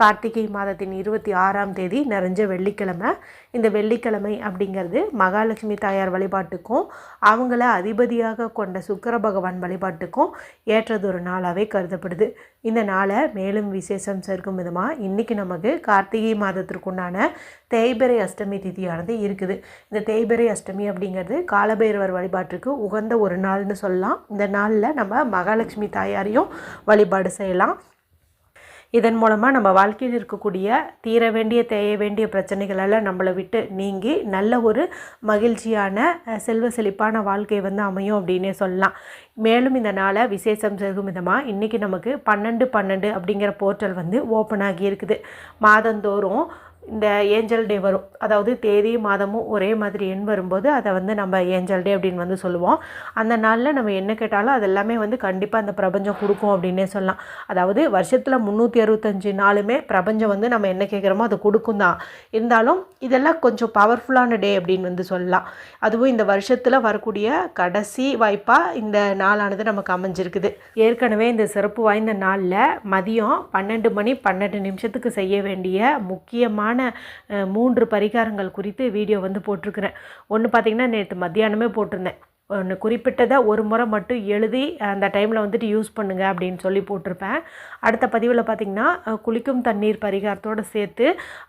கார்த்திகை மாதத்தின் இருபத்தி ஆறாம் தேதி நிறைஞ்ச வெள்ளிக்கிழமை. இந்த வெள்ளிக்கிழமை அப்படிங்கிறது மகாலட்சுமி தாயார் வழிபாட்டுக்கும் அவங்கள அதிபதியாக கொண்ட சுக்கர பகவான் வழிபாட்டுக்கும் ஏற்றதொரு நாளாகவே கருதப்படுது. இந்த நாளை மேலும் விசேஷம் சேர்க்கும் விதமாக இன்றைக்கி நமக்கு கார்த்திகை மாதத்திற்குண்டான தேய்பிறை அஷ்டமி திதியானது இருக்குது. இந்த தேய்பிறை அஷ்டமி அப்படிங்கிறது காலபைரவர் வழிபாட்டுக்கு உகந்த ஒரு நாள்னு சொல்லலாம். இந்த நாளில் நம்ம மகாலட்சுமி தாயாரையும் வழிபாடு செய்யலாம். இதன் மூலமாக நம்ம வாழ்க்கையில் இருக்கக்கூடிய தீர வேண்டிய தேய வேண்டிய பிரச்சனைகளெல்லாம் நம்மளை விட்டு நீங்கி நல்ல ஒரு மகிழ்ச்சியான செல்வ செழிப்பான வாழ்க்கை வந்து அமையும் அப்படின்னே சொல்லலாம். மேலும் இந்த நாளை விசேஷம் செய்யும் விதமாக இன்றைக்கி நமக்கு பன்னெண்டு பன்னெண்டு அப்படிங்கிற போர்ட்டல் வந்து ஓப்பன் ஆகியிருக்குது மாதந்தோறும் இந்த ஏஞ்சல் டே வரும். அதாவது தேதி மாதமும் ஒரே மாதிரி எண் வரும்போது அதை வந்து நம்ம ஏஞ்சல் டே அப்படின்னு வந்து சொல்லுவோம். அந்த நாளில் நம்ம என்ன கேட்டாலும் அது எல்லாமே வந்து கண்டிப்பாக அந்த பிரபஞ்சம் கொடுக்கும் அப்படின்னே சொல்லலாம். அதாவது வருஷத்தில் முந்நூற்றி அறுபத்தஞ்சு நாளுமே பிரபஞ்சம் வந்து நம்ம என்ன கேட்குறோமோ அது கொடுக்கும் தான். இருந்தாலும் இதெல்லாம் கொஞ்சம் பவர்ஃபுல்லான டே அப்படின்னு வந்து சொல்லலாம். அதுவும் இந்த வருஷத்தில் வரக்கூடிய கடைசி வாய்ப்பாக இந்த நாளானது நமக்கு அமைஞ்சிருக்குது. ஏற்கனவே இந்த சிறப்பு வாய்ந்த நாளில் மதியம் பன்னெண்டு மணி பன்னெண்டு நிமிஷத்துக்கு செய்ய வேண்டிய முக்கியமான முக்கியமான மூன்று பரிகாரங்கள் குறித்து வீடியோ வந்து போட்டிருக்கிறேன். ஒன்று பார்த்தீங்கன்னா நேற்று மத்தியானமே போட்டிருந்தேன். ஒன்று குறிப்பிட்டதை ஒரு முறை மட்டும் எழுதி அந்த டைமில் வந்துட்டு யூஸ் பண்ணுங்கள் அப்படின்னு சொல்லி போட்டிருப்பேன். அடுத்த பதிவில் பார்த்திங்கன்னா குளிக்கும் தண்ணீர் பரிகாரத்தோடு சேர்த்து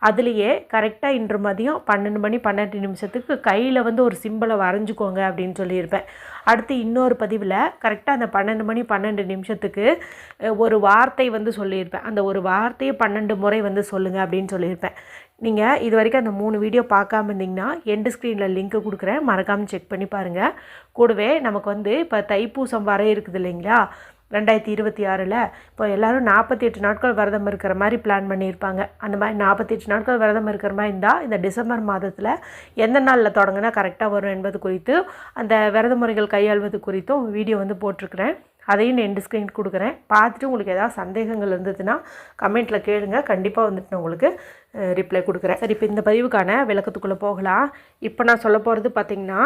அதுலேயே கரெக்டாக இன்று மதியம் பன்னெண்டு மணி பன்னெண்டு நிமிஷத்துக்கு கையில் வந்து ஒரு சிம்பிளை வரைஞ்சிக்கோங்க அப்படின்னு சொல்லியிருப்பேன். அடுத்து இன்னொரு பதிவில் கரெக்டாக அந்த பன்னெண்டு மணி பன்னெண்டு நிமிஷத்துக்கு ஒரு வார்த்தை வந்து சொல்லியிருப்பேன். அந்த ஒரு வார்த்தையை பன்னெண்டு முறை வந்து சொல்லுங்கள் அப்படின்னு சொல்லியிருப்பேன். நீங்கள் இது வரைக்கும் அந்த மூணு வீடியோ பார்க்காம இருந்தீங்கன்னா எண்டு ஸ்க்ரீனில் லிங்க்கு கொடுக்குறேன். மறக்காமல் செக் பண்ணி பாருங்கள் கூடவே நமக்கு வந்து இப்போ தைப்பூசம் வர இருக்குது இல்லைங்களா? ரெண்டாயிரத்தி இருபத்தி ஆறில். இப்போ எல்லோரும் நாற்பத்தி எட்டு நாட்கள் விரதம் இருக்கிற மாதிரி பிளான் பண்ணியிருப்பாங்க. அந்த மாதிரி நாற்பத்தி எட்டு நாட்கள் விரதம் இருக்கிற மாதிரி இருந்தால் இந்த டிசம்பர் மாதத்தில் எந்த நாளில் தொடங்கினா கரெக்டாக வரும் என்பது குறித்து அந்த விரத முறைகள் கையாள்வது குறித்தும் வீடியோ வந்து போட்டிருக்கிறேன். அதையும் நான் எண்டு ஸ்க்ரீன் கொடுக்குறேன். பார்த்துட்டு உங்களுக்கு ஏதாவது சந்தேகங்கள் இருந்ததுன்னா கமெண்ட்டில் கேளுங்க. கண்டிப்பாக வந்துட்டு நான் உங்களுக்கு ரிப்ளை கொடுக்குறேன். சரி இப்போ இந்த பதிவுக்கான விளக்கத்துக்குள்ளே போகலாம். இப்போ நான் சொல்ல போகிறது பார்த்திங்கன்னா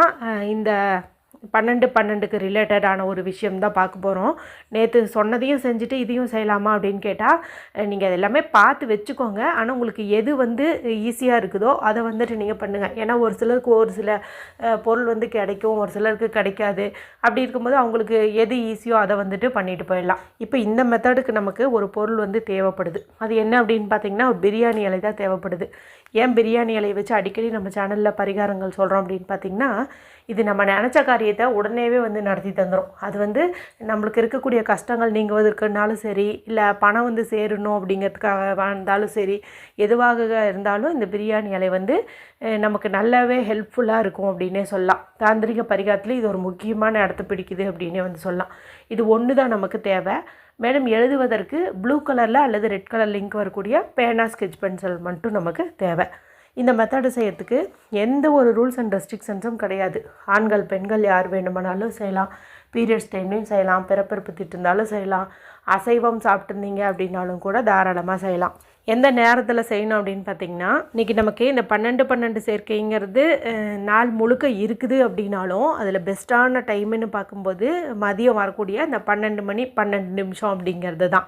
இந்த பன்னெண்டு பன்னெண்டுக்கு ரிலேட்டடான ஒரு விஷயம் தான் பார்க்க போகிறோம் நேற்று சொன்னதையும் செஞ்சுட்டு இதையும் செய்யலாமா அப்படின்னு கேட்டால் நீங்கள் எல்லாமே பார்த்து வச்சுக்கோங்க. ஆனால் உங்களுக்கு எது வந்து ஈஸியாக இருக்குதோ அதை வந்துட்டு நீங்கள் பண்ணுங்கள் ஏன்னா ஒரு சிலருக்கு ஒரு சில பொருள் வந்து கிடைக்கும் ஒரு சிலருக்கு கிடைக்காது. அப்படி இருக்கும்போது அவங்களுக்கு எது ஈஸியோ அதை வந்துட்டு பண்ணிட்டு போயிடலாம். இப்போ இந்த மெத்தடுக்கு நமக்கு ஒரு பொருள் வந்து தேவைப்படுது. அது என்ன அப்படின்னு பார்த்தீங்கன்னா ஒரு பிரியாணி இலை தான் தேவைப்படுது. ஏன் பிரியாணி இலையை வச்சு அடிக்கடி நம்ம சேனலில் பரிகாரங்கள் சொல்கிறோம் அப்படின்னு பார்த்தீங்கன்னா இது நம்ம நினச்ச காரியத்தை உடனேவே வந்து நடத்தி தந்துடும் அது வந்து நம்மளுக்கு இருக்கக்கூடிய கஷ்டங்கள் நீங்குவதற்குனாலும் சரி இல்லை பணம் வந்து சேரணும் அப்படிங்கிறதுக்காக இருந்தாலும் சரி எதுவாக இருந்தாலும் இந்த பிரியாணி இலை வந்து நமக்கு நல்லாவே ஹெல்ப்ஃபுல்லாக இருக்கும் அப்படின்னே சொல்லலாம். தாந்திரிக பரிகாரத்தில் இது ஒரு முக்கியமான இடத்த பிடிக்குது அப்படின்னே வந்து சொல்லலாம். இது ஒன்று தான் நமக்கு தேவை. மேடம் எழுதுவதற்கு ப்ளூ கலரில் அல்லது ரெட் கலர் லிங்க் வரக்கூடிய பேனா ஸ்கெட்ச் பென்சில் மட்டும் நமக்கு தேவை. இந்த மெத்தடு செய்யறதுக்கு எந்த ஒரு ரூல்ஸ் அண்ட் ரெஸ்ட்ரிக்ஷன்ஸும் கிடையாது. ஆண்கள் பெண்கள் யார் வேண்டுமானாலும் செய்யலாம். பீரியட்ஸ் டைம்லையும் செய்யலாம். பிறப்பிறப்பு திட்டு இருந்தாலும் செய்யலாம். அசைவம் சாப்பிட்ருந்தீங்க அப்படின்னாலும் கூட தாராளமாக செய்யலாம். எந்த நேரத்தில் செய்யணும் அப்படின்னு பார்த்தீங்கன்னா இன்றைக்கி நமக்கு இந்த பன்னெண்டு பன்னெண்டு சேர்க்கைங்கிறது நாள் முழுக்க இருக்குது அப்படின்னாலும் அதில் பெஸ்ட்டான டைமுன்னு பார்க்கும்போது மதியம் வரக்கூடிய அந்த பன்னெண்டு மணி பன்னெண்டு நிமிஷம் அப்படிங்கிறது தான்.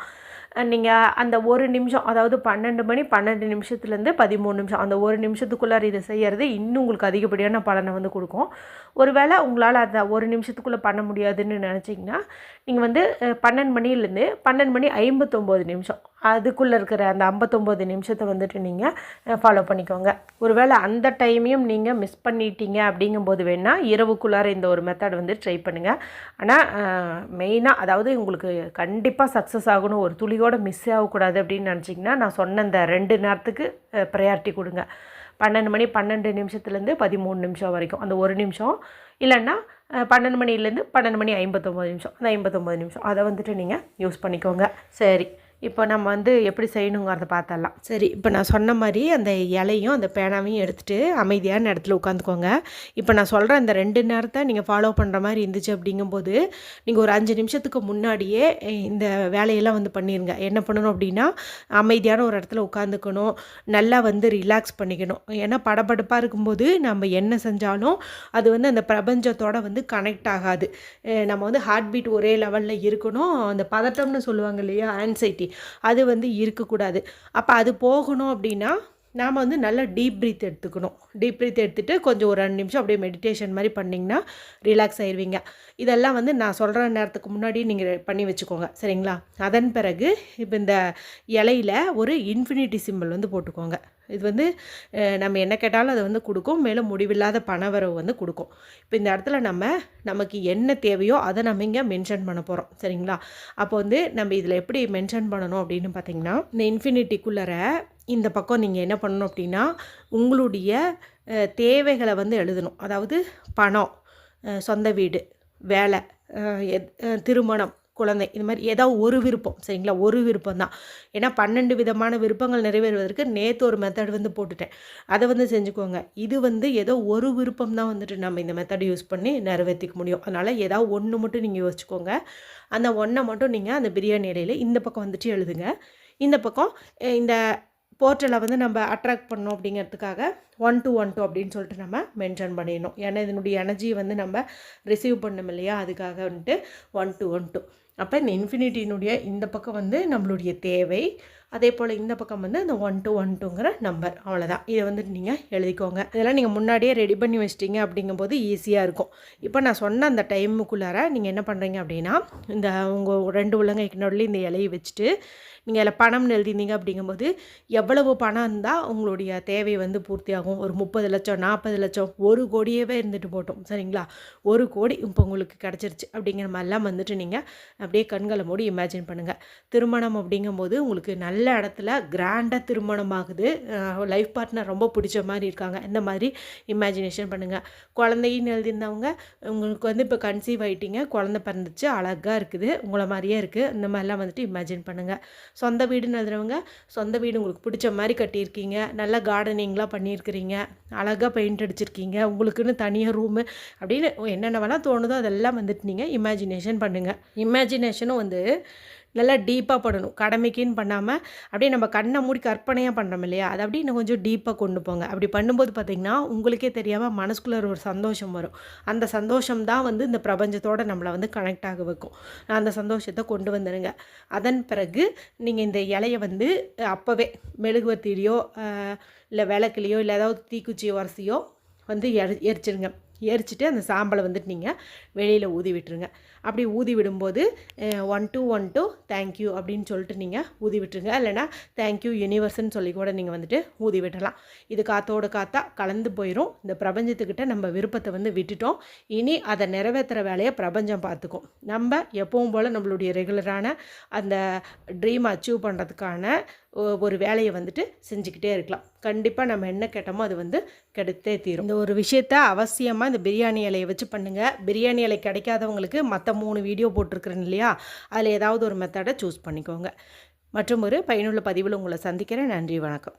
நீங்கள் அந்த ஒரு நிமிஷம் அதாவது பன்னெண்டு மணி பன்னெண்டு நிமிஷத்துலேருந்து பதிமூணு நிமிஷம் அந்த ஒரு நிமிஷத்துக்குள்ளார இதை செய்கிறது இன்னும் உங்களுக்கு அதிகப்படியான பலனை வந்து கொடுக்கும். ஒருவேளை உங்களால் அதை ஒரு நிமிஷத்துக்குள்ளே பண்ண முடியாதுன்னு நினச்சிங்கன்னா நீங்கள் வந்து பன்னெண்டு மணிலேருந்து பன்னெண்டு மணி ஐம்பத்தொம்போது நிமிஷம். அதுக்குள்ளே இருக்கிற அந்த ஐம்பத்தொம்போது நிமிஷத்தை வந்துட்டு நீங்கள் ஃபாலோ பண்ணிக்கோங்க. ஒருவேளை அந்த டைமையும் நீங்கள் மிஸ் பண்ணிட்டீங்க அப்படிங்கும்போது வேணால் இரவுக்குள்ளார இந்த ஒரு மெத்தட் வந்து ட்ரை பண்ணுங்கள் ஆனால் மெயினாக அதாவது உங்களுக்கு கண்டிப்பாக சக்ஸஸ் ஆகணும் ஒரு துளியோடு மிஸ் ஆகக்கூடாது அப்படின்னு நினச்சிங்கன்னா நான் சொன்ன இந்த ரெண்டு நேரத்துக்கு ப்ரையாரிட்டி கொடுங்க. பன்னெண்டு மணி பன்னெண்டு நிமிஷத்துலேருந்து பதிமூணு நிமிஷம் வரைக்கும் அந்த ஒரு நிமிஷம். இல்லைன்னா பன்னெண்டு மணிலேருந்து பன்னெண்டு மணி ஐம்பத்தொம்போது நிமிஷம் அந்த ஐம்பத்தொம்போது நிமிஷம். அதை வந்துட்டு நீங்கள் யூஸ் பண்ணிக்கோங்க. சரி. இப்போ நம்ம வந்து எப்படி செய்யணுங்கிறத பார்த்தரலாம் சரி இப்போ நான் சொன்ன மாதிரி அந்த இலையும் அந்த பேனாவையும் எடுத்துகிட்டு அமைதியான இடத்துல உட்காந்துக்கோங்க. இப்போ நான் சொல்கிற அந்த ரெண்டு நேரத்தை நீங்கள் ஃபாலோ பண்ணுற மாதிரி இருந்துச்சு அப்படிங்கும்போது நீங்கள் ஒரு அஞ்சு நிமிஷத்துக்கு முன்னாடியே இந்த வேலையெல்லாம் வந்து பண்ணிடுங்க என்ன பண்ணணும் அப்படின்னா அமைதியான ஒரு இடத்துல உட்காந்துக்கணும். நல்லா வந்து ரிலாக்ஸ் பண்ணிக்கணும். ஏன்னா படபடப்பாக இருக்கும்போது நம்ம என்ன செஞ்சாலும் அது வந்து அந்த பிரபஞ்சத்தோட வந்து கனெக்ட் ஆகாது. நம்ம வந்து ஹார்ட் பீட் ஒரே லெவலில் இருக்கணும். அந்த பதட்டம்னு சொல்லுவாங்க இல்லையா ஆன்சைட்டி அது வந்து இருக்கக்கூடாது. அப்போ அது போகணும் அப்படின்னா நாம் வந்து நல்லா டீப் ப்ரீத் எடுத்துக்கணும். டீப் ப்ரீத் எடுத்துகிட்டு கொஞ்சம் ஒரு ரெண்டு நிமிஷம் அப்படியே மெடிடேஷன் மாதிரி பண்ணிங்கன்னா ரிலாக்ஸ் ஆயிடுவீங்க இதெல்லாம் வந்து நான் சொல்கிற நேரத்துக்கு முன்னாடி நீங்கள் பண்ணி வச்சுக்கோங்க. சரிங்களா? அதன் பிறகு இப்போ இந்த இலையில் ஒரு இன்ஃபினிட்டி சிம்பிள் வந்து போட்டுக்கோங்க. இது வந்து நம்ம என்ன கேட்டாலும் அதை வந்து கொடுக்கும். மேலும் முடிவில்லாத பணவரவு வந்து கொடுக்கும். இப்போ இந்த இடத்துல நம்ம நமக்கு என்ன தேவையோ அதை நம்ம இங்கே மென்ஷன் பண்ண போகிறோம் சரிங்களா? அப்போ வந்து நம்ம இதில் எப்படி மென்ஷன் பண்ணணும் அப்படின்னு பார்த்தீங்கன்னா இந்த இன்ஃபினிட்டிக்குள்ளற இந்த பக்கம் நீங்கள் என்ன பண்ணணும் அப்படின்னா உங்களுடைய தேவைகளை வந்து எழுதணும். அதாவது பணம் சொந்த வீடு வேலை திருமணம் குழந்தை இது மாதிரி ஏதாவது ஒரு விருப்பம் சரிங்களா? ஒரு விருப்பம் தான். ஏன்னா பன்னெண்டு விதமான விருப்பங்கள் நிறைவேறுவதற்கு நேற்று ஒரு மெத்தட் வந்து போட்டுட்டேன். அதை வந்து செஞ்சுக்கோங்க. இது வந்து ஏதோ ஒரு விருப்பம் தான் வந்துட்டு நம்ம இந்த மெத்தட் யூஸ் பண்ணி நிறைவேற்றிக்க முடியும். அதனால் ஏதாவது ஒன்று மட்டும் நீங்கள் யோசிச்சுக்கோங்க. அந்த ஒன்றை மட்டும் நீங்கள் அந்த பிரியாணி இடையில இந்த பக்கம் வந்துட்டு எழுதுங்க. இந்த பக்கம் இந்த போர்ட்டலை வந்து நம்ம அட்ராக்ட் பண்ணோம் அப்படிங்கிறதுக்காக ஒன் டூ ஒன் டூ அப்படின்னு சொல்லிட்டு நம்ம மென்ஷன் பண்ணிடணும். ஏன்னா இதனுடைய எனர்ஜி வந்து நம்ம ரிசீவ் பண்ணோம் இல்லையா? அதுக்காக வந்துட்டு ஒன் டூ ஒன் டூ அப்போ இந்த இன்ஃபினிட்டினுடைய இந்த பக்கம் வந்து நம்மளுடைய தேவை. அதே போல் இந்த பக்கம் வந்து அந்த ஒன் டூ ஒன் டூங்கிற நம்பர் அவ்வளோதான் இதை வந்துட்டு நீங்கள் எழுதிக்கோங்க. இதெல்லாம் நீங்கள் முன்னாடியே ரெடி பண்ணி வச்சிட்டிங்க அப்படிங்கும்போது ஈஸியாக இருக்கும். இப்போ நான் சொன்ன அந்த டைமுக்குள்ளார நீங்கள் என்ன பண்ணுறீங்க அப்படின்னா இந்த உங்கள் ரெண்டு உள்ளங்கைக்கு நடுவில் இந்த இலையை வச்சுட்டு நீங்கள் அதில் பணம்னு எழுதினீங்க அப்படிங்கும்போது எவ்வளவு பணம் இருந்தால் உங்களுடைய தேவை வந்து பூர்த்தியாகும்? ஒரு முப்பது லட்சம் நாற்பது லட்சம் ஒரு கோடியவே இருந்துட்டு போட்டோம் சரிங்களா? ஒரு கோடி இப்போ உங்களுக்கு கிடச்சிருச்சு அப்படிங்கிற மாதிரிலாம் வந்துட்டு நீங்கள் அப்படியே கண்களை மூடி இமேஜின் பண்ணுங்கள் திருமணம் அப்படிங்கும்போது உங்களுக்கு நல்ல இடத்துல கிராண்டாக திருமணம் ஆகுது. லைஃப் பார்ட்னர் ரொம்ப பிடிச்ச மாதிரி இருக்காங்க. இந்த மாதிரி இமேஜினேஷன் பண்ணுங்கள் குழந்தைன்னு எழுதியிருந்தவங்க உங்களுக்கு வந்து இப்போ கன்சீவ் ஆகிட்டீங்க குழந்த பிறந்துச்சு அழகாக இருக்குது. உங்களை மாதிரியே இருக்குது இந்த மாதிரிலாம் வந்துட்டு இமேஜின் பண்ணுங்கள் சொந்த வீடுன்னு எழுதுறவங்க சொந்த வீடு உங்களுக்கு பிடிச்ச மாதிரி கட்டியிருக்கீங்க. நல்லா கார்டனிங்லாம் பண்ணியிருக்கிறீங்க. அழகாக பெயிண்ட் அடிச்சிருக்கீங்க. உங்களுக்குன்னு தனியாக ரூமு அப்படின்னு என்னென்ன வேணால் தோணுதோ அதெல்லாம் வந்துட்டு நீங்கள் இமேஜினேஷன் பண்ணுங்கள் இமேஜின் இமேஜினேஷனும் வந்து நல்லா டீப்பாக பண்ணணும் கடமைக்குன்னு பண்ணாமல் அப்படியே நம்ம கண்ணை மூடி கற்பனையாக பண்ணுறோம் இல்லையா? அதை அப்படியே இன்னும் கொஞ்சம் டீப்பாக கொண்டு போங்க. அப்படி பண்ணும்போது பார்த்திங்கன்னா உங்களுக்கே தெரியாமல் மனசுக்குள்ளே ஒரு சந்தோஷம் வரும். அந்த சந்தோஷம் தான் வந்து இந்த பிரபஞ்சத்தோடு நம்மளை வந்து கனெக்ட் ஆக வைக்கும். நான் அந்த சந்தோஷத்தை கொண்டு வந்துடுங்க அதன் பிறகு நீங்கள் இந்த இலையை வந்து அப்போவே மெழுகுவத்திலையோ இல்லை விளக்குலையோ இல்லை ஏதாவது தீக்குச்சி உரசியோ வந்து எரி எரிச்சிருங்க. எரிச்சிட்டு அந்த சாம்பலை வந்துட்டு நீங்கள் வெளியில் ஊதி விட்டுருங்க. அப்படி ஊதி விடும்போது one two one two thank you அப்படின்னு சொல்லிட்டு நீங்கள் ஊதி விட்டுருங்க. இல்லைனா தேங்க்யூ யூனிவர்ஸ்ன்னு சொல்லி கூட நீங்கள் வந்துட்டு ஊதி விடலாம் இது காற்றோடு காத்தா கலந்து போயிடும் இந்த பிரபஞ்சத்துக்கிட்ட நம்ம விருப்பத்தை வந்து விட்டுட்டோம். இனி அதை நிறைவேற்றுற வேலையை பிரபஞ்சம் பார்த்துக்கும். நம்ம எப்பவும் போல் நம்மளுடைய ரெகுலரான அந்த ட்ரீம் அச்சீவ் பண்ணுறதுக்கான ஒரு வேலையை வந்துட்டு செஞ்சுக்கிட்டே இருக்கலாம். கண்டிப்பாக நம்ம என்ன கேட்டோமோ அது வந்து கிடைத்தே தீரும். இந்த ஒரு விஷயத்த அவசியமாக இந்த பிரியாணி இலையை வச்சு பண்ணுங்கள் பிரியாணி இலை கிடைக்காதவங்களுக்கு மற்ற மூணு வீடியோ போட்டிருக்கிறேன் இல்லையா? அதில் ஏதாவது ஒரு மெத்தடை சூஸ் பண்ணிக்கோங்க. மற்றும் ஒரு பயனுள்ள பதிவில் உங்களை சந்திக்கிறேன். நன்றி வணக்கம்.